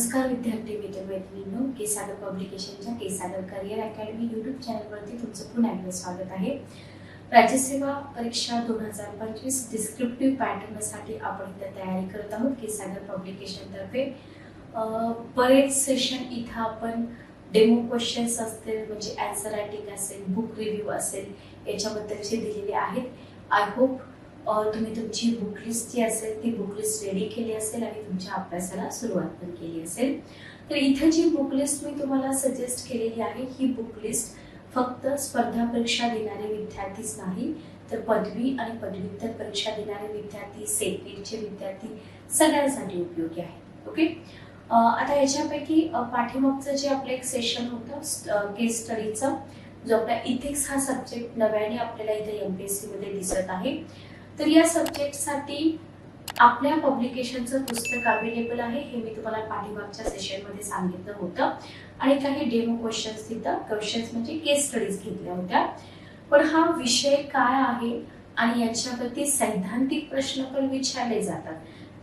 नमस्कार विद्यार्थी मित्र मैत्रिणींनो K Sagar पब्लिकेशनच्या K Sagar career academy YouTube चॅनलवरती तुमचं पुन्हा एकदा स्वागत आहे. राज्यसेवा परीक्षा दोन हजार पंचवीस डिस्क्रिप्टिव्ह पॅटर्नसाठी आपण इथं तयारी करत आहोत केसागर पब्लिकेशनतर्फे बरेच सेशन इथं आपण डेमो क्वेश्चन्स असतील म्हणजे अँसर रायटिंग असेल बुक रिव्ह्यू असेल याच्याबद्दलचे दिलेले आहेत. आय होप तुम्ही तुमची बुक लिस्ट जी असेल ती बुक लिस्ट रेडी केली असेल आणि तुमच्या अभ्यासाला सुरुवात पण केली असेल. तर इथं जी बुक लिस्ट मी तुम्हाला सजेस्ट केलेली आहे ही बुक लिस्ट फक्त स्पर्धा परीक्षा देणारे विद्यार्थीच नाही तर पदवी आणि पदव्युत्तर परीक्षा देणारे विद्यार्थी सेटचे विद्यार्थी सगळ्यांसाठी उपयोगी आहे. ओके आता याच्यापैकी पाठीमागचं जे आपलं एक सेशन होतं केस स्टडीचं जो आपला इथिक्स हा सब्जेक्ट नव्याने आपल्याला इथे एम पी एसमध्ये दिसत आहे. तर या सब्जेक्टसाठी आपल्या पब्लिकेशनचं पुस्तक अवेलेबल आहे हे मी तुम्हाला पाठीमागच्या सेशनमध्ये सांगितलं होतं. आणि काही डेमो क्वेश्चन्स तिथं क्वेश्चन्स म्हणजे केस स्टडीज घेतल्या होत्या. पण हा विषय काय आहे आणि याच्यावरती सैद्धांतिक प्रश्न पण विचारले जातात.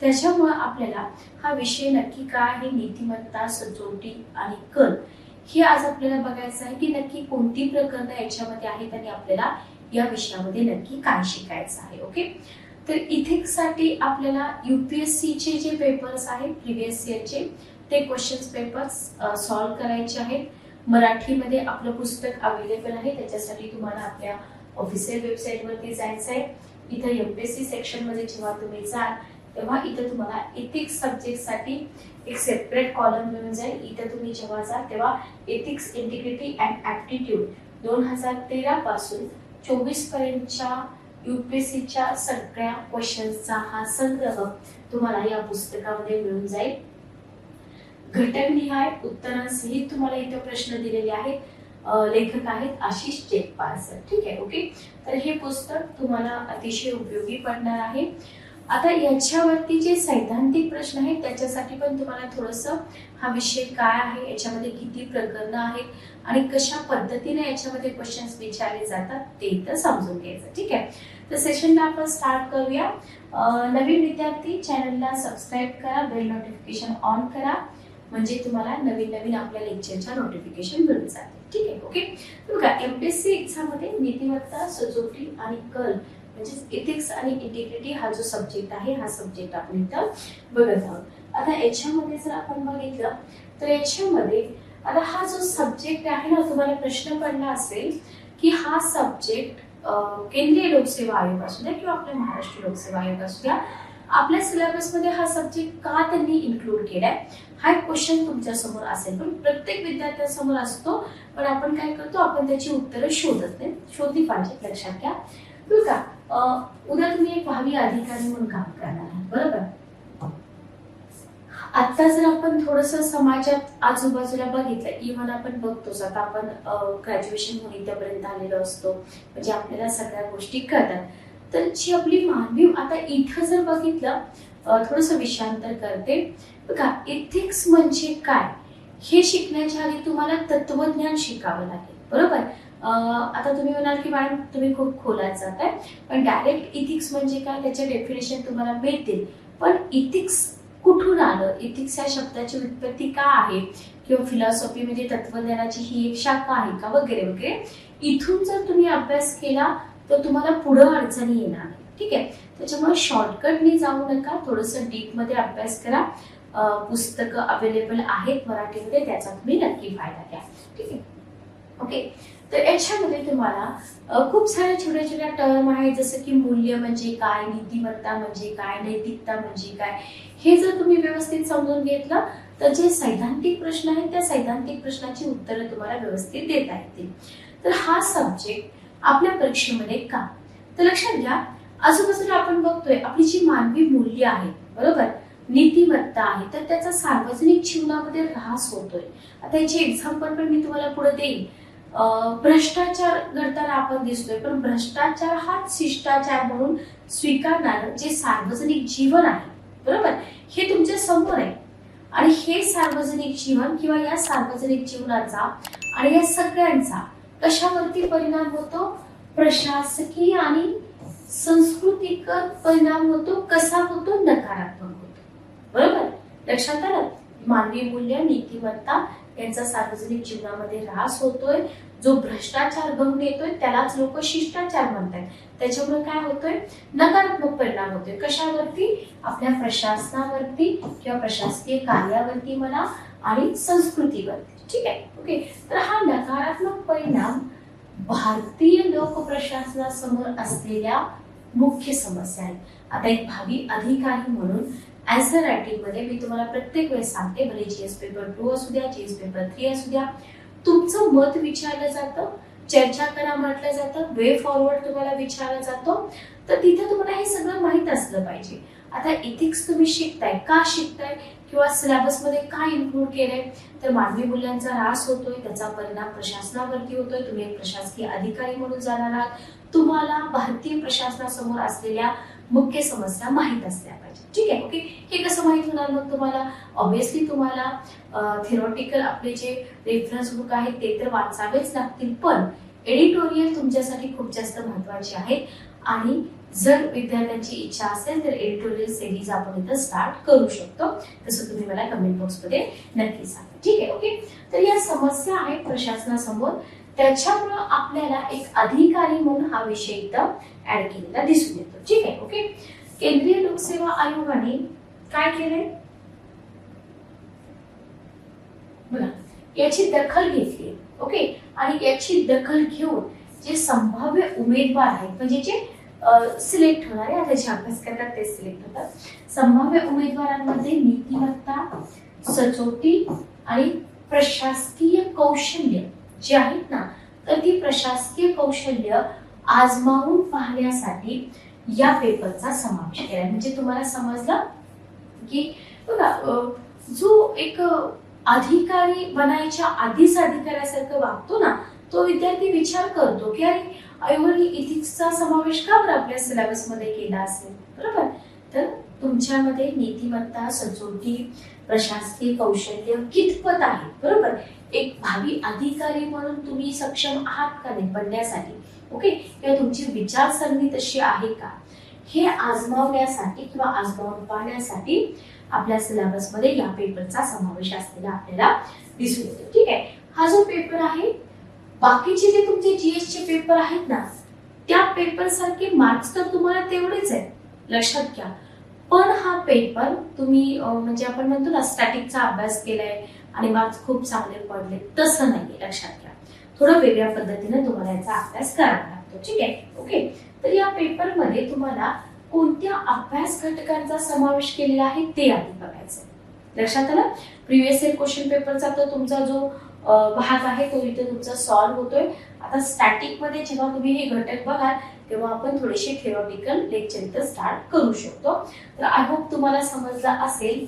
त्याच्यामुळं आपल्याला हा विषय नक्की काय आहे नीतिमत्ता सचोटी आणि कल हे आज आपल्याला बघायचं आहे की नक्की कोणती प्रकरणं याच्यामध्ये आहेत आणि आपल्याला या विषयामध्ये नक्की काय शिकायचं आहे ओके? तर इथिक्ससाठी आपल्याला युपीएससीचे जे पेपर्स आहेत प्रिव्हियस इयरचे ते क्वेश्चन्स पेपर्स सॉल्व्ह करायचे आहेत. मराठीमध्ये आपलं पुस्तक अवेलेबल आहे त्याच्यासाठी तुम्हाला आपल्या ऑफिशियल वेबसाईटवरती जायचं आहे. इथं युपीएससी सेक्शनमध्ये जेव्हा तुम्ही जाल तेव्हा इथं तुम्हाला इथिक्स सब्जेक्टसाठी एक सेपरेट कॉलम मिळून जाईल. इथं तुम्ही जेव्हा जाल तेव्हा एथिक्स इंटिग्रिटी अँड ॲप्टिट्यूड दोन हजार तेरा पासून चोवीस पर्यंतच्या युपीएससीच्या सगळ्या क्वेश्चन्सचा हा संग्रह तुम्हाला या पुस्तकामध्ये मिळून जाईल. घटकनिहाय उत्तरांसहित तुम्हाला इथे प्रश्न दिलेले आहेत. लेखक आहेत आशिष चेकपाल सर ठीक आहे ओके? तर हे पुस्तक तुम्हाला अतिशय उपयोगी पडणार आहे. आता याच्यावरती जे सैद्धांतिक प्रश्न आहेत त्याच्यासाठी पण तुम्हाला थोडंसं हा विषय काय आहे याच्यामध्ये किती प्रकरणं आहेत आणि कशा पद्धतीने याच्यामध्ये क्वेश्चन्स विचारले जातात ते तर समजून घ्यायचं. ठीक आहे? तर सेशनला आपण स्टार्ट करूया. नवीन विद्यार्थी चॅनलला सबस्क्राईब करा बेल नोटिफिकेशन ऑन करा. म्हणजे तुम्हाला नवीन नवीन आपल्या लेक्चरच्या नोटिफिकेशन मिळून जाते ठीक आहे? ओके? तर बघा एमपीएससी एक्झाममध्ये नीतिमत्ता सजोटी आणि कल म्हणजेच इथिक्स आणि इंटिग्रिटी हा जो सब्जेक्ट आहे हा सब्जेक्ट आपण इथं बघत आहोत. आता याच्यामध्ये जर आपण बघितलं तर याच्यामध्ये आता हा जो सब्जेक्ट आहे ना तुम्हाला प्रश्न पडला असेल की हा सब्जेक्ट केंद्रीय लोकसेवा आयोग असू द्या किंवा आपल्या महाराष्ट्र लोकसेवा आयोग असू द्या आपल्या सिलेबसमध्ये हा सब्जेक्ट का त्यांनी इन्क्लूड केलाय? हा एक क्वेश्चन तुमच्यासमोर असेल. पण प्रत्येक विद्यार्थ्यासमोर असतो पण आपण काय करतो आपण त्याची उत्तरं शोधत नाही. शोधली पाहिजे लक्षात घ्या. का उद्या तुम्ही एक भावी अधिकारी म्हणून काम करणार आहात बरोबर? आता जर आपण थोडस समाजात आजूबाजूला बघितलं इव्हन आपण बघतोच आता आपण ग्रॅज्युएशन होऊन इथपर्यंत आलेलो असतो म्हणजे आपल्याला सगळ्या गोष्टी कळतात. तर जी आपली मानवी आता इथं जर बघितलं थोडस विषयांतर करते. बघा इथिक्स म्हणजे काय? हे शिकण्याच्या आधी तुम्हाला तत्वज्ञान शिकावं लागेल बरोबर? आता तुम्ही म्हणाल की मॅडम तुम्ही खूप खोलात जाताय. पण डायरेक्ट इथिक्स म्हणजे काय? त्याचे डेफिनेशन तुम्हाला मिळतील. पण इथिक्स कुठून आलं? इथिक्स या शब्दाची उत्पत्ती का आहे? किंवा फिलॉसॉफीमध्ये म्हणजे तत्वज्ञानाची ही एक शाखा आहे का? वगैरे वगैरे. इथून जर तुम्ही अभ्यास केला तर तुम्हाला पुढं अडचणी येणार नाही ठीक आहे? त्याच्यामुळे शॉर्टकटने जाऊ नका. थोडंसं डीपमध्ये अभ्यास करा. पुस्तकं अवेलेबल आहेत मराठीमध्ये त्याचा तुम्ही नक्की फायदा घ्या. ठीक आहे? ओके तर याच्यामध्ये तुम्हाला खूप साऱ्या छोट्या छोट्या टर्म आहेत जसं की मूल्य म्हणजे काय नीतिमत्ता म्हणजे काय नैतिकता म्हणजे काय. हे जर तुम्ही व्यवस्थित समजून घेतलं तर जे सैद्धांतिक प्रश्न आहेत त्या सैद्धांतिक प्रश्नाची उत्तरं तुम्हाला व्यवस्थित देता येतील. तर हा सब्जेक्ट आपल्या परीक्षेमध्ये का? तर लक्षात घ्या आजूबाजूला आपण बघतोय आपली जी मानवी मूल्य आहेत बरोबर? नीतिमत्ता आहे तर त्याचा सार्वजनिक जीवनामध्ये ऱ्हास होतोय. आता याची एक्झाम्पल पण मी तुम्हाला पुढे देईन. भ्रष्टाचार घडताना आपण दिसतोय पण भ्रष्टाचार हा शिष्टाचार म्हणून स्वीकारणारं जे सार्वजनिक जीवन आहे. बरोबर? हे तुमच्यासमोर आहे. आणि हे सार्वजनिक जीवन किंवा या सार्वजनिक जीवनाचा आणि या सगळ्यांचा कशावरती परिणाम होतो? प्रशासकीय आणि संस्कृतिक परिणाम होतो कसा होतो? नकारात्मक होतो. बरोबर? लक्षात आलं? मानवी मूल्य नीतिमत्ता यांचा सार्वजनिक जीवनामध्ये ऱ्हास होतोय जो भ्रष्टाचार घडून येतोय त्यालाच लोक शिष्टाचार म्हणतात. त्याच्यामुळे काय होतोय? नकारात्मक परिणाम होतोय. कशावरती? आपल्या प्रशासनावरती किंवा प्रशासकीय कार्यावरती म्हणा आणि संस्कृतीवरती. ठीक आहे? ओके. तर हा नकारात्मक परिणाम भारतीय लोक प्रशासनासमोर असलेल्या मुख्य समस्या आहेत आता एक भावी अधिकारी म्हणून आन्सर रायटिंगमध्ये मी तुम्हाला प्रत्येक वेळेस सांगते भले जीएस पेपर टू असू द्या जीएस पेपर थ्री असू द्या तुमचं मत विचारलं जातं चर्चा करा म्हटलं जातं वे फॉरवर्ड तुम्हाला विचारला जातो तर तिथे तुम्हाला हे सगळं माहीत असलं पाहिजे. आता इथिक्स तुम्ही शिकताय का शिकताय किंवा सिलेबसमध्ये काय इन्क्लूड केलंय तर मानवी मूल्यांचा ऱ्हास होतोय त्याचा परिणाम प्रशासनावरती होतोय तुम्ही एक प्रशासकीय अधिकारी म्हणून जाणार आहात तुम्हाला भारतीय प्रशासनासमोर असलेल्या मुख्य समस्या माहीत असल्या पाहिजे. ठीक आहे? ओके हे कसं माहीत होणार मग तुम्हाला? ऑब्विसली तुम्हाला थेरॉटिकल आपले जे रेफरन्स बुक आहेत ते तर वाचावेच लागतील पण एडिटोरियल तुमच्यासाठी खूप जास्त महत्त्वाचे आहेत. आणि जर विद्यार्थ्यांची इच्छा असेल तर एडिटोरियल सिरीज आपण इथं स्टार्ट करू शकतो. तसं तुम्ही मला कमेंट बॉक्समध्ये नक्की सांगा. ठीक आहे? ओके तर या समस्या आहेत प्रशासनासमोर. त्याच्यामुळं आपल्याला एक अधिकारी म्हणून हा विषय इथं ऍड केलेला दिसून येतो. ठीक आहे ओके केंद्रीय लोकसेवा आयोगाने काय केलंय? बघा याची दखल घेतली ओके आणि याची दखल घेऊन जे संभाव्य उमेदवार आहेत म्हणजे जे सिलेक्ट होणारे आहे त्याचे अभ्यास करतात ते सिलेक्ट होतात. संभाव्य उमेदवारांमध्ये नीतिमत्ता सचोटी आणि प्रशासकीय कौशल्य जी आहेत ना तर ती प्रशासकीय कौशल्य आजमावून पाहण्यासाठी या पेपरचा समावेश केला म्हणजे तुम्हाला समजलं? की बघा जो एक अधिकारी बनायच्या आधीच अधिकाऱ्यासारखं वागतो ना तो विद्यार्थी विचार करतो की अरे आयोगाने इथिक्सचा समावेश का बरं आपल्या सिलेबसमध्ये केला असेल? बरोबर? तर तुमच्यामध्ये नीतिमत्ता सचोटी प्रशासकीय कौशल्य कितपत आहे बरोबर? एक भावी अधिकारी म्हणून तुम्ही सक्षम आहात का नाही बनण्यासाठी? ओके किंवा तुमची विचारसरणी तशी आहे का? हे आजमावण्यासाठी किंवा आजमावून पाहण्यासाठी आपल्या सिलेबसमध्ये या पेपरचा समावेश असलेला आपल्याला दिसून येतो. ठीक आहे? हा जो पेपर आहे बाकीचे जे तुमचे जीएस चे पेपर आहेत ना त्या पेपर सारखे मार्क्स तर तुम्हाला तेवढेच आहेत. लक्षात घ्या. पण हा पेपर तुम्ही म्हणजे आपण म्हणतो ना स्टॅटिकचा अभ्यास केलाय आणि मार्क्स खूप चांगले पडले. तसं नाही लक्षात घ्या. थोडं वेगळ्या पद्धतीने तुम्हाला याचा अभ्यास करावा लागतो ठीक आहे? ओके तर या पेपरमध्ये तुम्हाला कोणत्या अभ्यास घटकांचा समावेश केलेला आहे ते आधी बघायचं लक्षात आलं? प्रिव्हियस इयर क्वेश्चन पेपरचा तर तुमचा जो भाग आहे तो इथे तुमचा सॉल्व्ह होतोय. आता स्टॅटिकमध्ये जेव्हा तुम्ही हे घटक बघाल तेव्हा आपण थोडेसे थेरॉटिकल लेक्चर इथं स्टार्ट करू शकतो. तर आय होप तुम्हाला समजला असेल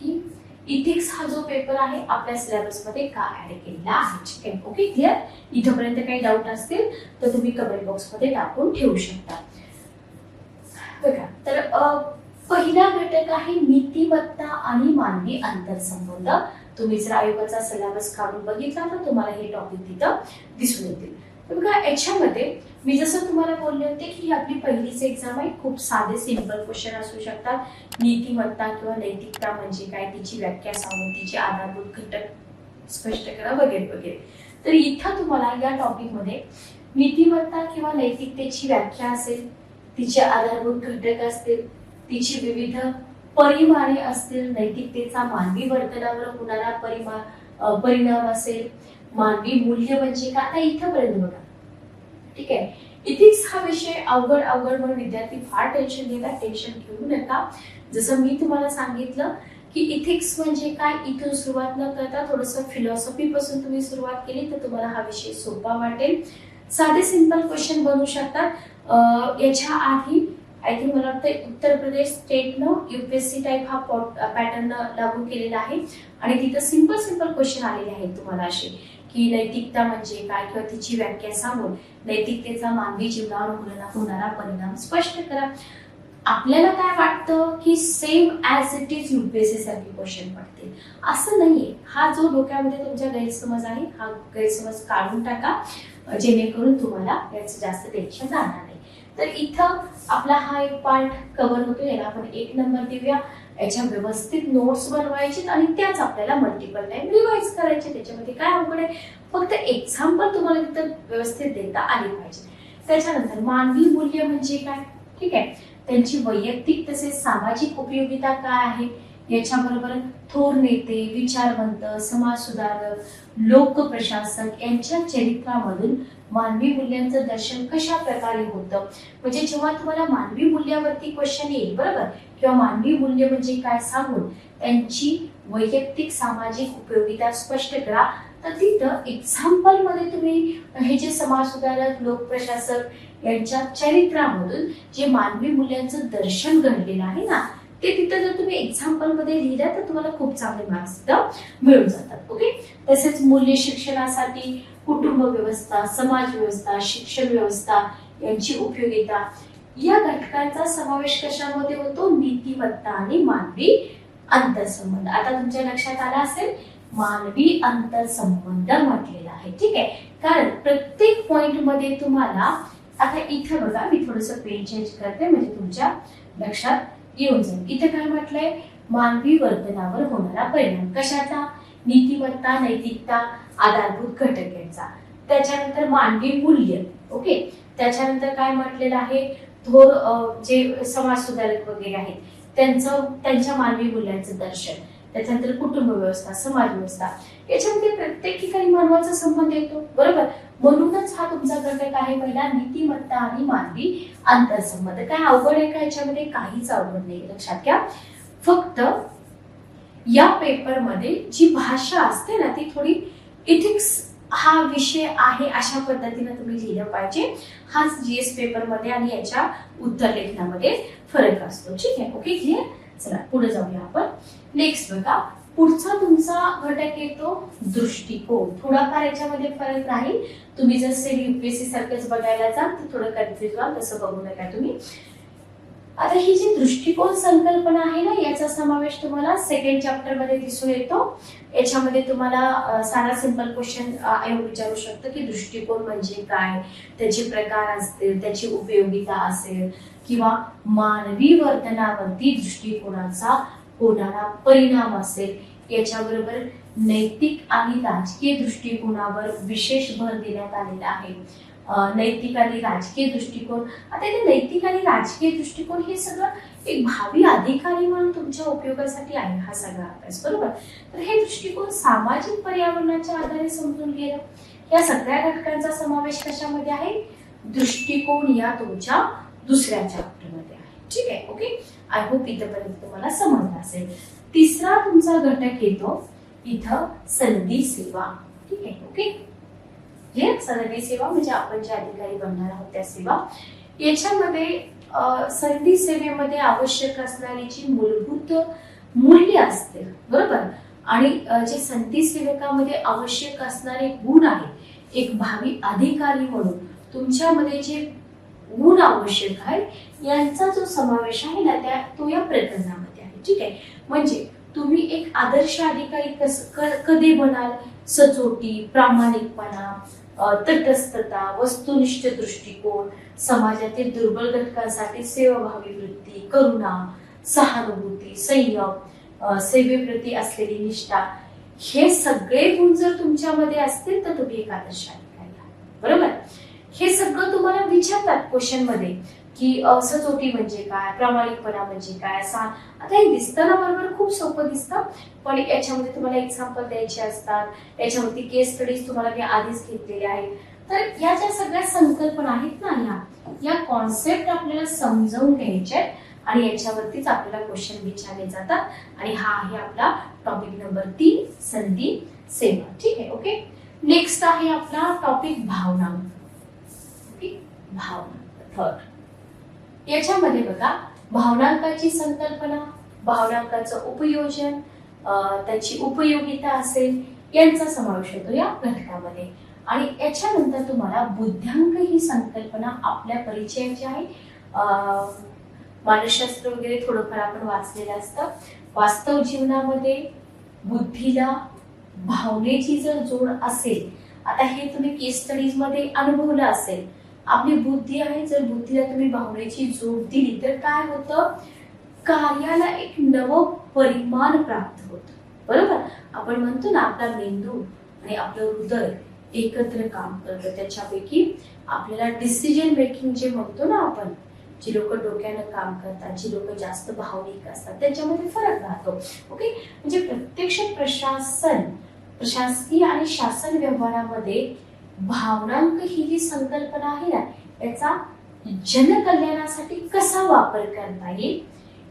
की इथिक्स हा जो पेपर आहे आपल्या सिलेबसमध्ये का ऍड केलेला आहे? ठीक आहे ओके क्लिअर इथपर्यंत काही डाऊट असतील तर तुम्ही कमेंट बॉक्समध्ये टाकून ठेवू शकता. बघा तर पहिला घटक आहे नीतिमत्ता आणि मानवी आंतरसंबंध तुम्ही जर आयोगाचा सिलेबस काढून बघितला तर तुम्हाला हे टॉपिक तिथं दिसून येतील. तर बघा याच्यामध्ये मी जसं तुम्हाला बोलले होते की आपली पहिलीच एक्झाम आहे. खूप साधे सिंपल क्वेश्चन असू शकतात. नीतिमत्ता किंवा नैतिकता म्हणजे काय तिची व्याख्या सांगून तिचे आधारभूत घटक स्पष्ट करा वगैरे वगैरे तर इथं तुम्हाला या टॉपिकमध्ये नीतिमत्ता किंवा नैतिकतेची व्याख्या असेल तिचे आधारभूत घटक असतील तिची विविध परिमाणे असतील नैतिकतेचा मानवी वर्तनावर होणारा परिमा परिणाम असेल मानवी मूल्य म्हणजे काय? आता इथंपर्यंत बघा. ठीक आहे? इथिक्स हा विषय अवघड अवघड म्हणून विद्यार्थी फार टेन्शन घेतात टेन्शन घेऊ नका. जसं मी तुम्हाला सांगितलं की इथिक्स म्हणजे काय? इथून सुरुवात न करता थोडस फिलॉसॉफी पासून तुम्ही सुरुवात केली तर तुम्हाला हा विषय सोपा वाटेल. साधे सिंपल क्वेश्चन बनू शकतात. याच्या आधी आय थिंक मला वाटतं उत्तर प्रदेश स्टेटनं युपीएससी टाईप हा पॅटर्न लागू केलेला आहे. आणि तिथं सिंपल सिंपल क्वेश्चन आलेले आहेत तुम्हाला असे. की नैतिकता म्हणजे काय किंवा तिची व्याख्या सांगून नैतिकतेचा मानवी जीवनावर होणारा होणारा परिणाम स्पष्ट करा. आपल्याला काय वाटतं की same as it is UPSC सारखे क्वेश्चन पडते. असं नाहीये. हा जो डोक्यामध्ये तुमचा गैरसमज आहे हा गैरसमज काढून टाका जेणेकरून तुम्हाला याचं जास्त टेन्शन जाणार नाही. तर इथं आपला हा एक पार्ट कव्हर होतो याला आपण एक नंबर देऊया. याच्या व्यवस्थित नोट्स बनवायचे आणि त्याच आपल्याला मल्टिपल टाइम रिवाइज करायचे. त्याच्यामध्ये काय अवघड आहे? फक्त एक्झाम्पल तुम्हाला तिथं व्यवस्थित देता आली पाहिजे. त्याच्यानंतर मानवी मूल्य म्हणजे काय? ठीक आहे. त्यांची वैयक्तिक तसेच सामाजिक उपयोगिता काय आहे? याच्याबरोबर थोर नेते विचारवंत समाज सुधारक लोक प्रशासक यांच्या चरित्रामधून मानवी मूल्यांचं दर्शन कशा प्रकारे होतं? म्हणजे जेव्हा तुम्हाला मानवी मूल्यावरती क्वेश्चन येईल बरोबर? किंवा मानवी मूल्य म्हणजे काय सांगून त्यांची वैयक्तिक सामाजिक उपयोगिता स्पष्ट करा. तर तिथं एक्झाम्पलमध्ये तुम्ही हे जे समाज सुधारक लोकप्रशासक यांच्या चरित्रामधून जे मानवी मूल्यांचं दर्शन घडलेलं आहे ना ते तिथं जर तुम्ही एक्झाम्पलमध्ये लिहिलं तर तुम्हाला खूप चांगले मार्क्स तिथं मिळून जातात. ओके तसेच मूल्य शिक्षणासाठी कुटुंब व्यवस्था समाज व्यवस्था शिक्षण व्यवस्था यांची उपयोगिता या घटकांचा समावेश कशामध्ये होतो? नीतिमत्ता आणि मानवी अंतरसंबंध. आता तुमच्या लक्षात आला असेल? मानवी अंतरसंबंध म्हटलेला आहे. ठीक आहे? कारण प्रत्येक पॉइंटमध्ये तुम्हाला आता इथं बघा मी थोडस पेन चेंज करते म्हणजे तुमच्या लक्षात येऊन जाईल. इथे काय म्हटलंय? मानवी वर्तनावर होणारा परिणाम. कशाचा? नीतिमत्ता नैतिकता आधारभूत घटक यांचा त्याच्यानंतर मानवी मूल्य. ओके? त्याच्यानंतर काय म्हटलेलं आहे? थोर जे समाज सुधारक वगैरे आहेत त्यांचं त्यांच्या मानवी मूल्यांचं दर्शन त्याच्यानंतर कुटुंब व्यवस्था समाज व्यवस्था याच्यामध्ये प्रत्येक ठिकाणी मानवाचा संबंध येतो. बरोबर? म्हणूनच हा तुमचा घटक आहे पहिला नीतिमत्ता आणि मानवी आंतरसंबंध काय अवघड आहे का याच्यामध्ये? काहीच अवघड नाही. लक्षात घ्या. फक्त या पेपरमध्ये जी भाषा असते ना ती थोडी इथिक्स हा विषय आहे अशा पद्धतीने तुम्ही लिहिलं पाहिजे. हाच जीएस पेपरमध्ये आणि याच्या उत्तर लेखनामध्ये फरक असतो. ठीक आहे? ओके क्लिअर चला पुढे जाऊया आपण. नेक्स्ट बघा. पुढचा तुमचा घटक येतो दृष्टिकोन. थोडाफार याच्यामध्ये फरक राहील. तुम्ही जर सेम युपीएससी सारखंच बघायला जाल तर थोडं कन्फ्युज व्हाल तसं बघू नका तुम्ही. आता ही जी दृष्टिकोन संकल्पना आहे ना याचा समावेश तुम्हाला सेकंड चॅप्टरमध्ये दिसून येतो. याच्यामध्ये तुम्हाला साधा सिंपल क्वेश्चन आयोग विचारू शकतो की दृष्टिकोन म्हणजे काय? त्याचे प्रकार असतील त्याची उपयोगिता असेल किंवा मानवी वर्तनावरती दृष्टिकोनाचा होणारा परिणाम असेल याच्याबरोबर नैतिक आणि राजकीय दृष्टिकोनावर विशेष भर देण्यात आलेला आहे. नैतिक आणि राजकीय दृष्टिकोन. आता इथे नैतिक आणि राजकीय दृष्टिकोन हे सगळं एक भावी अधिकारी म्हणून तुमच्या उपयोगासाठी आहे हा सगळा अभ्यास बरोबर? तर हे दृष्टिकोन सामाजिक पर्यावरणाच्या आधारे समजून घेणं या सगळ्या घटकांचा समावेश कशामध्ये आहे? दृष्टिकोन या तुमच्या दुसऱ्या चॅप्टरमध्ये आहे. ठीक आहे ओके? आय होप इथपर्यंत तुम्हाला समजलं असेल. तिसरा तुमचा घटक येतो इथं संधी सेवा. ठीक आहे ओके? हे संधी सेवा म्हणजे आपण जे अधिकारी बनणार आहोत त्या सेवा. याच्यामध्ये सनदी संधी सेवेमध्ये आवश्यक असणारी जी मूलभूत मूल्य असतील बरोबर? आणि जे संधी सेवकामध्ये आवश्यक असणारे गुण आहे एक भावी अधिकारी म्हणून तुमच्यामध्ये जे गुण आवश्यक आहे यांचा जो समावेश आहे ना त्या तो या प्रकरणामध्ये आहे. ठीक आहे? म्हणजे तुम्ही एक आदर्श अधिकारी कस क- कधी बनाल? सचोटी प्रामाणिकपणा तटस्थता वस्तुनिष्ठ दृष्टिकोन समाजातील दुर्बल घटकांसाठी सेवाभावी वृत्ती करुणा सहानुभूती संयम सेवेप्रती असलेली निष्ठा हे सगळे गुण जर तुमच्यामध्ये असतील तर तुम्ही एक आदर्श बरोबर? हे सगळं तुम्हाला विचारतात क्वेश्चनमध्ये की सचोटी म्हणजे काय प्रामाणिकपणा म्हणजे काय सा आता हे दिसताना बरोबर खूप सोपं दिसतं पण याच्यामध्ये तुम्हाला एक्झाम्पल द्यायचे असतात याच्यावरती केस स्टडीज तुम्हाला मी आधीच घेतलेल्या आहेत. तर या ज्या सगळ्या संकल्पना आहेत ना ह्या या कॉन्सेप्ट आपल्याला समजवून घ्यायच्या आहेत आणि याच्यावरतीच आपल्याला क्वेश्चन विचारले जातात. आणि हा आहे आपला टॉपिक नंबर तीन संधी सेवा. ठीक आहे ओके नेक्स्ट आहे आपला टॉपिक भावना. भावना थर्ड याच्यामध्ये बघा भावनांकाची संकल्पना भावनांकाचं उपयोजन त्याची उपयोगिता असेल यांचा समावेश होतो या घटकामध्ये आणि याच्यानंतर तुम्हाला बुद्ध्यांक ही संकल्पना आपल्या परिचयाची आहे. मानसशास्त्र वगैरे थोडंफार आपण वाचलेलं असतं. वास्तव जीवनामध्ये बुद्धीला भावनेची जर जोड असेल आता हे तुम्ही केस स्टडीजमध्ये अनुभवलं असेल आपली बुद्धी आहे जर बुद्धीला तुम्ही भावनेची जोड दिली तर काय होतं? कार्याला एक नवं परिमाण प्राप्त होतं. बरोबर? आपण म्हणतो ना आपला मेंदू आणि आपलं हृदय एकत्र काम करतं. त्याच्यापैकी आपल्याला डिसिजन मेकिंग जे म्हणतो ना आपण जी लोक डोक्यानं काम करतात जी लोक जास्त भावनिक असतात त्याच्यामध्ये फरक राहतो. ओके म्हणजे प्रत्यक्ष प्रशासन प्रशासकीय आणि शासन व्यवहारामध्ये भावनांक ही जी संकल्पना आहे ना याचा जनकल्याणासाठी कसा वापर करता येईल?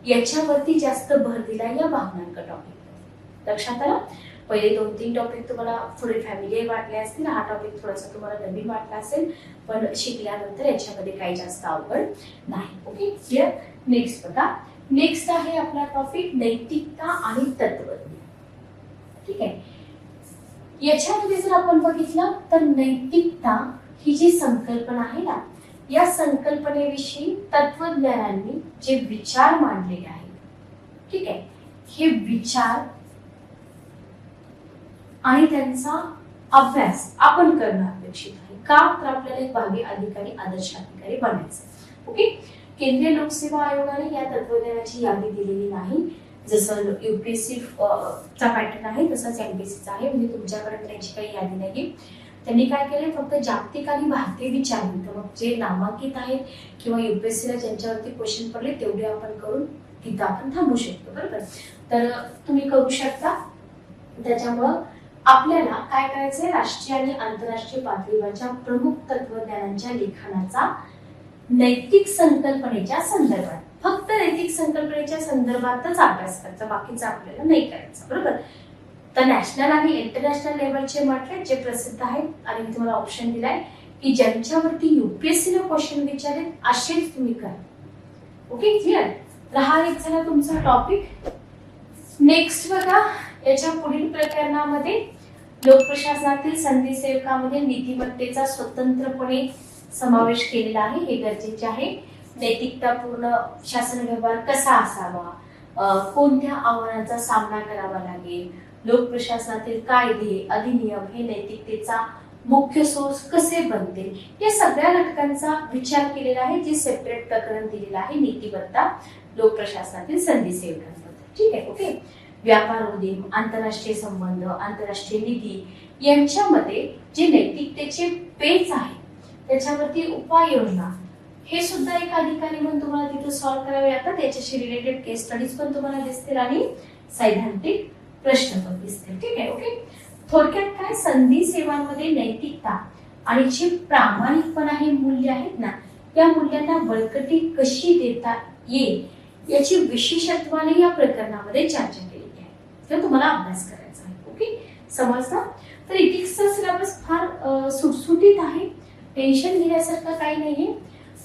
याच्यावरती जास्त भर दिला या भावनांक टॉपिक लक्षात आलं? पहिले दोन तीन टॉपिक तुम्हाला थोडे फॅमिली वाटले असतील. हा टॉपिक थोडासा तुम्हाला नवीन वाटला असेल पण शिकल्यानंतर याच्यामध्ये काही जास्त अवघड नाही. ओके क्लिअर नेक्स्ट बघा. नेक्स्ट आहे आपला टॉपिक नैतिकता आणि तत्वज्ञान. ठीक आहे? याच्यामध्ये जर आपण बघितलं तर नैतिकता ही जी संकल्पना आहे ना या संकल्पनेविषयी तत्वज्ञानांनी जे विचार मांडलेले आहेत ठीक आहे? हे विचार आणि त्यांचा अभ्यास आपण करणं अपेक्षित आहे. का तर आपल्याला एक भावी अधिकारी आदर्श अधिकारी बनायचं ओके? केंद्रीय लोकसेवा आयोगाने या तत्वज्ञानाची यादी दिलेली नाही. जसं यू पी एस सी चा पॅटर्न आहे तसंच एमपीएससीचा आहे. म्हणजे तुमच्याकडे त्याची काही यादी नाही त्यांनी काय केलंय? फक्त जागतिक आणि भारतीय विचार तर मग जे नामांकित आहेत किंवा यू पी एस सीला ज्यांच्यावरती क्वेश्चन पडले तेवढे आपण करून तिथं आपण थांबू शकतो बरोबर? तर तुम्ही करू शकता. त्याच्यामुळं आपल्याला काय करायचंय? राष्ट्रीय आणि आंतरराष्ट्रीय पातळीवरच्या प्रमुख तत्वज्ञानांच्या लिखाणाचा नैतिक संकल्पनेच्या संदर्भात. फक्त नैतिक संकल्पनेच्या संदर्भातच अभ्यास करायचा बाकीचा आपल्याला नाही करायचा बरोबर? तर नॅशनल आणि इंटरनॅशनल लेवलचे म्हटले जे प्रसिद्ध आहेत आणि मी तुम्हाला ऑप्शन दिलाय की ज्यांच्यावरती युपीएससी ने क्वेश्चन विचारेल असेच तुम्ही करा. ओके क्लिअर तर हा एक झाला तुमचा टॉपिक नेक्स्ट बघा याच्या पुढील प्रकरणामध्ये लोकप्रशासनातील संधी सेवकामध्ये नीतिमत्तेचा स्वतंत्रपणे समावेश केलेला आहे हे गरजेचे आहे. नैतिकतापूर्ण शासन व्यवहार कसा असावा? कोणत्या आव्हानांचा सामना करावा लागेल? लोकप्रशासनातील कायदे अधिनियम हे नैतिकतेचा मुख्य सोर्स कसे बनतील या सगळ्या घटकांचा विचार केलेला आहे जे सेपरेट प्रकरण दिलेलं आहे नीतिमत्ता लोकप्रशासनातील संधी सेवकांबद्दल ठीक आहे ओके? व्यापार उद्यम आंतरराष्ट्रीय संबंध आंतरराष्ट्रीय निधी यांच्यामध्ये जे नैतिकतेचे पेच आहे त्याच्यावरती उपाययोजना हे सुद्धा एक अधिकारी म्हणून तुम्हाला तिथे सॉल्व्ह करावे लागतात. त्याच्याशी रिलेटेड केस स्टडीज पण तुम्हाला दिसतील आणि सैद्धांतिक प्रश्न पण दिसतील. ठीक आहे ओके थोडक्यात काय? संधी सेवांमध्ये नैतिकता आणि जे प्रामाणिकपणा हे मूल्य आहेत ना या मूल्यांना बळकटी कशी देता येईल याची विशेषत्वाने या प्रकरणामध्ये चर्चा केलेली आहे. तर तुम्हाला अभ्यास करायचा आहे ओके समजलं? तर इथिक्सचा सिलेबस फार सुटसुटीत आहे. टेन्शन घेण्यासारखं काही नाहीये.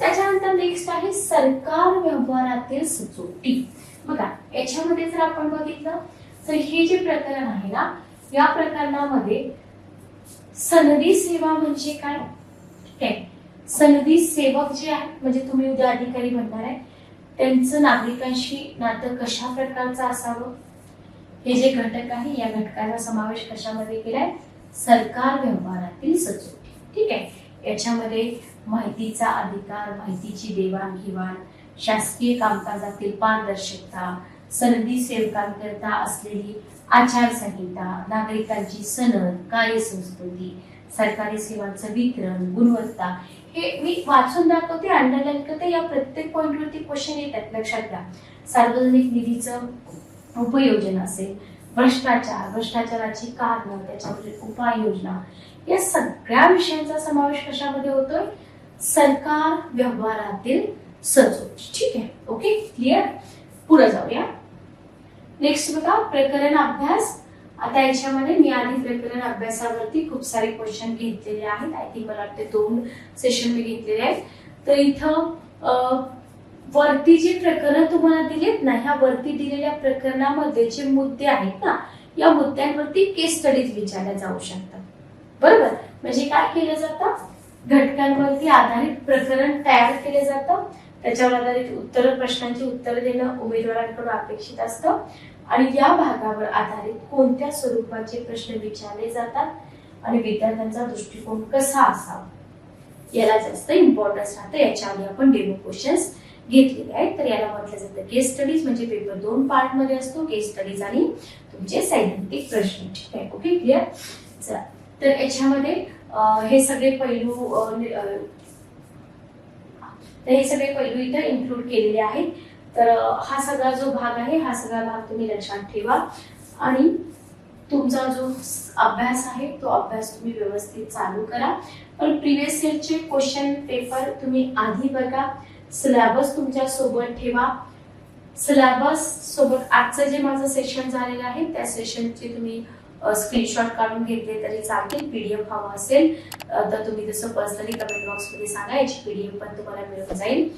त्याच्यानंतर नेक्स्ट आहे सरकार व्यवहारातील सचोटी. बघा याच्यामध्ये जर आपण बघितलं तर हे जे प्रकरण आहे ना या प्रकरणामध्ये सनदी सेवा म्हणजे काय? ठीक आहे सनदी सेवक जे आहेत म्हणजे तुम्ही उद्या अधिकारी म्हणणार आहे त्यांचं नागरिकांशी नातं कशा प्रकारचं असावं? हे जे घटक आहे या घटकाचा समावेश कशामध्ये केलाय? सरकार व्यवहारातील सचोटी. ठीक आहे? याच्यामध्ये माहितीचा अधिकार माहितीची देवाणघेवाण शासकीय कामकाजातील पारदर्शकता सनदी सेवकांकरता असलेली आचारसंहिता नागरिकांची सनद कार्यसंस्कृती सरकारी सेवांचं वितरण गुणवत्ता हे मी वाचून दाखवते अंडरलाईन करते या प्रत्येक पॉईंटवरती क्वेश्चन येतात लक्षात घ्या. सार्वजनिक निधीचं उपयोजन असेल भ्रष्टाचार भ्रष्टाचाराची कारणं त्याच्यावरील उपाययोजना या सगळ्या विषयांचा समावेश कशामध्ये होतोय? सरकार व्यवहारातील सचोट. ठीक आहे? ओके क्लिअर पुढे जाऊया. नेक्स्ट बघा प्रकरण अभ्यास. आता याच्यामध्ये मी आधी प्रकरण अभ्यासावरती खूप सारे क्वेश्चन घेतलेले आहेत. आय थिंक मला वाटते दोन सेशन मी घेतलेले आहेत. तर इथं वरती जे प्रकरण तुम्हाला दिलेत ना ह्या वरती दिलेल्या प्रकरणामध्ये जे मुद्दे आहेत ना या मुद्द्यांवरती केस स्टडीज विचारल्या जाऊ शकतात. बरोबर? म्हणजे काय केलं जातं? घटकांवरती आधारित प्रकरण तयार केले जातं. त्याच्यावर आधारित उत्तर प्रश्नांची उत्तर देणं उमेदवारांकडून अपेक्षित असतं. आणि या भागावर आधारित कोणत्या स्वरूपाचे प्रश्न विचारले जातात? आणि विद्यार्थ्यांचा दृष्टिकोन कसा असावा? याला जास्त इम्पॉर्टन्स राहतं. याच्या आधी आपण डेमो क्वेश्चन्स घेतलेले आहेत. तर याला म्हटलं जातं केस स्टडीज म्हणजे पेपर दोन पार्टमध्ये असतो केस स्टडीज आणि तुमचे सैद्धांतिक प्रश्न. ठीक आहे? ओके क्लिअर चला. तर याच्यामध्ये हे सगळे पैलू हे सगळे पैलू इथं इन्क्लूड केलेले आहेत. तर हा सगळा जो भाग आहे हा सगळा भाग तुम्ही लक्षात ठेवा. आणि तुमचा जो अभ्यास आहे तो अभ्यास तुम्ही व्यवस्थित चालू करा. पण प्रिव्हियस इयरचे क्वेश्चन पेपर तुम्ही आधी बघा. सिलॅबस तुमच्यासोबत ठेवा. सिलॅबस सोबत आजचं जे माझं सेशन झालेलं आहे त्या सेशनचे तुम्ही स्क्रीनशॉट काढून घेतले तरी चालतील. पीडीएफ हवा असेल तर तुम्ही तसं पर्सनली कमेंट बॉक्समध्ये सांगा याची पीडीएफ पण तुम्हाला मिळून जाईल.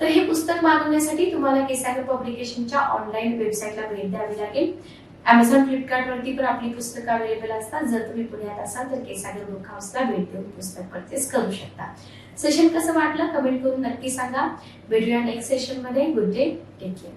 तर हे पुस्तक मागवण्यासाठी तुम्हाला केसागर पब्लिकेशनच्या ऑनलाईन वेबसाईटला भेट द्यावी लागेल. अमेझॉन फ्लिपकार्ट वरती पण आपली पुस्तकं अवेलेबल असतात. जर तुम्ही पुण्यात असाल तर केसागर बुक हाऊसला भेट देऊन पुस्तक परचेस करू शकता. सेशन कसं वाटलं? कमेंट करून नक्की सांगा. भेटूया नेक्स्ट सेशनमध्ये. Good day take care